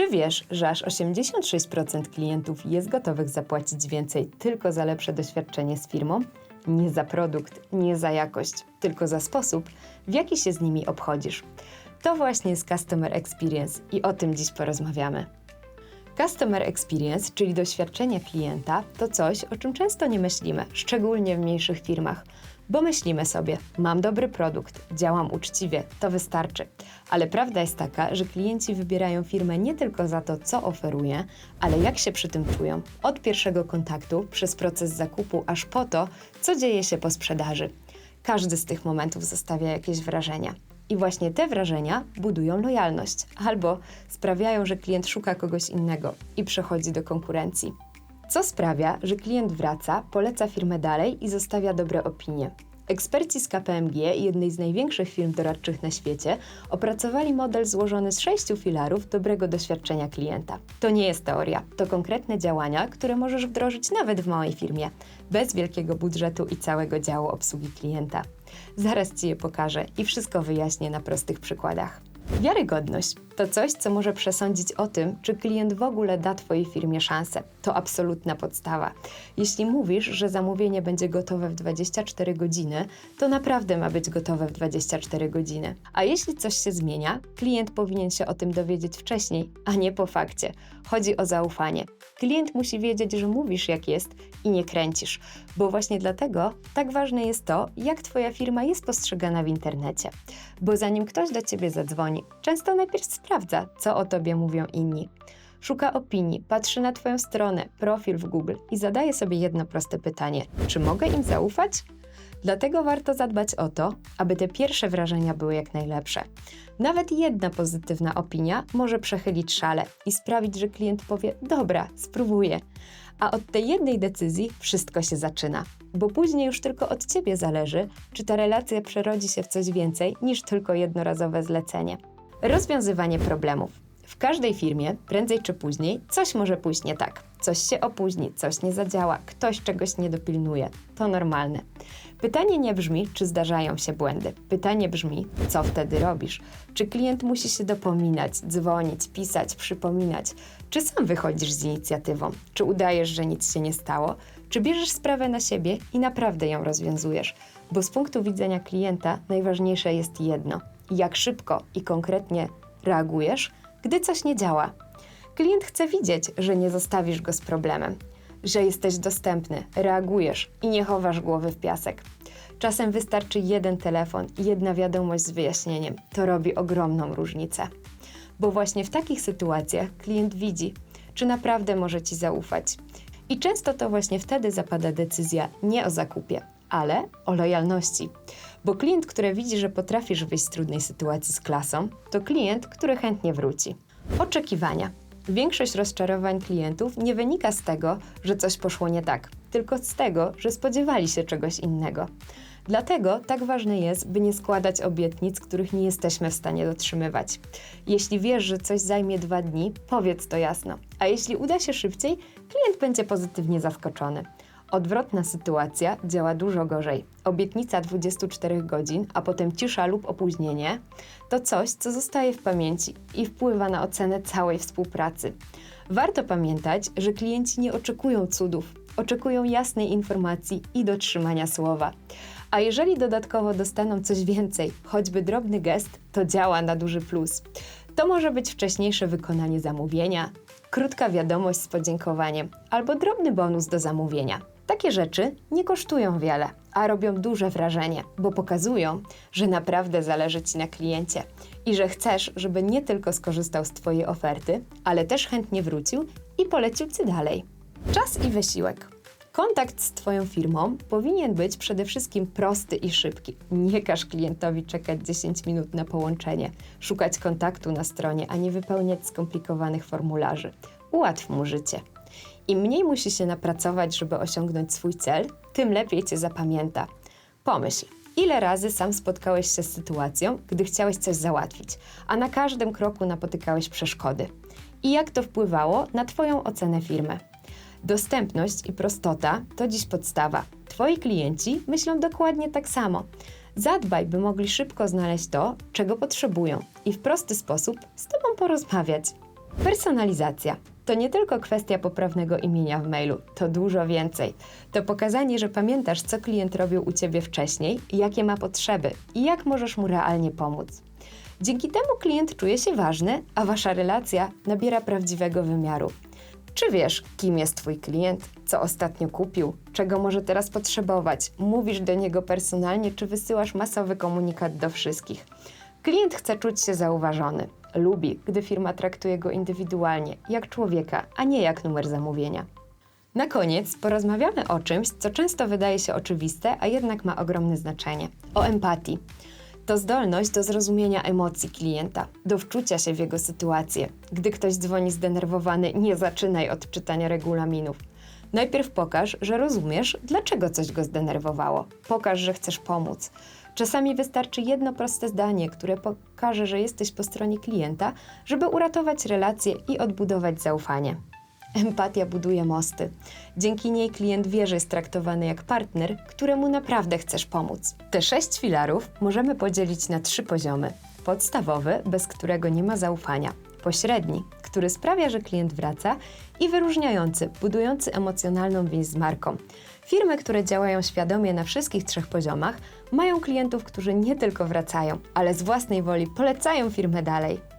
Czy wiesz, że aż 86% klientów jest gotowych zapłacić więcej tylko za lepsze doświadczenie z firmą? Nie za produkt, nie za jakość, tylko za sposób, w jaki się z nimi obchodzisz. To właśnie jest Customer Experience i o tym dziś porozmawiamy. Customer Experience, czyli doświadczenie klienta, to coś, o czym często nie myślimy, szczególnie w mniejszych firmach. Bo myślimy sobie, mam dobry produkt, działam uczciwie, to wystarczy. Ale prawda jest taka, że klienci wybierają firmę nie tylko za to, co oferuje, ale jak się przy tym czują. Od pierwszego kontaktu, przez proces zakupu, aż po to, co dzieje się po sprzedaży. Każdy z tych momentów zostawia jakieś wrażenia. I właśnie te wrażenia budują lojalność albo sprawiają, że klient szuka kogoś innego i przechodzi do konkurencji. Co sprawia, że klient wraca, poleca firmę dalej i zostawia dobre opinie. Eksperci z KPMG, jednej z największych firm doradczych na świecie, opracowali model złożony z sześciu filarów dobrego doświadczenia klienta. To nie jest teoria, to konkretne działania, które możesz wdrożyć nawet w małej firmie, bez wielkiego budżetu i całego działu obsługi klienta. Zaraz Ci je pokażę i wszystko wyjaśnię na prostych przykładach. Wiarygodność to coś, co może przesądzić o tym, czy klient w ogóle da Twojej firmie szansę. To absolutna podstawa. Jeśli mówisz, że zamówienie będzie gotowe w 24 godziny, to naprawdę ma być gotowe w 24 godziny. A jeśli coś się zmienia, klient powinien się o tym dowiedzieć wcześniej, a nie po fakcie. Chodzi o zaufanie. Klient musi wiedzieć, że mówisz jak jest i nie kręcisz, bo właśnie dlatego tak ważne jest to, jak Twoja firma jest postrzegana w internecie. Bo zanim ktoś do Ciebie zadzwoni, często najpierw sprawdza, co o Tobie mówią inni. Szuka opinii, patrzy na Twoją stronę, profil w Google i zadaje sobie jedno proste pytanie: czy mogę im zaufać? Dlatego warto zadbać o to, aby te pierwsze wrażenia były jak najlepsze. Nawet jedna pozytywna opinia może przechylić szale i sprawić, że klient powie: Dobra, spróbuję. A od tej jednej decyzji wszystko się zaczyna, bo później już tylko od ciebie zależy, czy ta relacja przerodzi się w coś więcej niż tylko jednorazowe zlecenie. Rozwiązywanie problemów. W każdej firmie, prędzej czy później, coś może pójść nie tak. Coś się opóźni, coś nie zadziała, ktoś czegoś nie dopilnuje. To normalne. Pytanie nie brzmi, czy zdarzają się błędy. Pytanie brzmi, co wtedy robisz? Czy klient musi się dopominać, dzwonić, pisać, przypominać? Czy sam wychodzisz z inicjatywą? Czy udajesz, że nic się nie stało? Czy bierzesz sprawę na siebie i naprawdę ją rozwiązujesz? Bo z punktu widzenia klienta najważniejsze jest jedno: jak szybko i konkretnie reagujesz, gdy coś nie działa. Klient chce widzieć, że nie zostawisz go z problemem, że jesteś dostępny, reagujesz i nie chowasz głowy w piasek. Czasem wystarczy jeden telefon i jedna wiadomość z wyjaśnieniem. To robi ogromną różnicę. Bo właśnie w takich sytuacjach klient widzi, czy naprawdę może ci zaufać. I często to właśnie wtedy zapada decyzja nie o zakupie, ale o lojalności. Bo klient, który widzi, że potrafisz wyjść z trudnej sytuacji z klasą, to klient, który chętnie wróci. Oczekiwania. Większość rozczarowań klientów nie wynika z tego, że coś poszło nie tak, tylko z tego, że spodziewali się czegoś innego. Dlatego tak ważne jest, by nie składać obietnic, których nie jesteśmy w stanie dotrzymywać. Jeśli wiesz, że coś zajmie dwa dni, powiedz to jasno, a jeśli uda się szybciej, klient będzie pozytywnie zaskoczony. Odwrotna sytuacja działa dużo gorzej. Obietnica 24 godzin, a potem cisza lub opóźnienie to coś, co zostaje w pamięci i wpływa na ocenę całej współpracy. Warto pamiętać, że klienci nie oczekują cudów, oczekują jasnej informacji i dotrzymania słowa. A jeżeli dodatkowo dostaną coś więcej, choćby drobny gest, to działa na duży plus. To może być wcześniejsze wykonanie zamówienia, krótka wiadomość z podziękowaniem albo drobny bonus do zamówienia. Takie rzeczy nie kosztują wiele, a robią duże wrażenie, bo pokazują, że naprawdę zależy Ci na kliencie i że chcesz, żeby nie tylko skorzystał z Twojej oferty, ale też chętnie wrócił i polecił Ci dalej. Czas i wysiłek. Kontakt z Twoją firmą powinien być przede wszystkim prosty i szybki. Nie każ klientowi czekać 10 minut na połączenie, szukać kontaktu na stronie, a nie wypełniać skomplikowanych formularzy. Ułatw mu życie. Im mniej musi się napracować, żeby osiągnąć swój cel, tym lepiej cię zapamięta. Pomyśl, ile razy sam spotkałeś się z sytuacją, gdy chciałeś coś załatwić, a na każdym kroku napotykałeś przeszkody. I jak to wpływało na Twoją ocenę firmy? Dostępność i prostota to dziś podstawa. Twoi klienci myślą dokładnie tak samo. Zadbaj, by mogli szybko znaleźć to, czego potrzebują i w prosty sposób z Tobą porozmawiać. Personalizacja to nie tylko kwestia poprawnego imienia w mailu, to dużo więcej. To pokazanie, że pamiętasz, co klient robił u ciebie wcześniej, jakie ma potrzeby i jak możesz mu realnie pomóc. Dzięki temu klient czuje się ważny, a wasza relacja nabiera prawdziwego wymiaru. Czy wiesz, kim jest Twój klient, co ostatnio kupił, czego może teraz potrzebować? Mówisz do niego personalnie, czy wysyłasz masowy komunikat do wszystkich? Klient chce czuć się zauważony. Lubi, gdy firma traktuje go indywidualnie, jak człowieka, a nie jak numer zamówienia. Na koniec porozmawiamy o czymś, co często wydaje się oczywiste, a jednak ma ogromne znaczenie o empatii. To zdolność do zrozumienia emocji klienta, do wczucia się w jego sytuację. Gdy ktoś dzwoni zdenerwowany, nie zaczynaj od czytania regulaminów. Najpierw pokaż, że rozumiesz, dlaczego coś go zdenerwowało. Pokaż, że chcesz pomóc. Czasami wystarczy jedno proste zdanie, które pokaże, że jesteś po stronie klienta, żeby uratować relacje i odbudować zaufanie. Empatia buduje mosty. Dzięki niej klient wie, że jest traktowany jak partner, któremu naprawdę chcesz pomóc. Te sześć filarów możemy podzielić na trzy poziomy. Podstawowy, bez którego nie ma zaufania. Pośredni, który sprawia, że klient wraca. I wyróżniający, budujący emocjonalną więź z marką. Firmy, które działają świadomie na wszystkich trzech poziomach, mają klientów, którzy nie tylko wracają, ale z własnej woli polecają firmę dalej.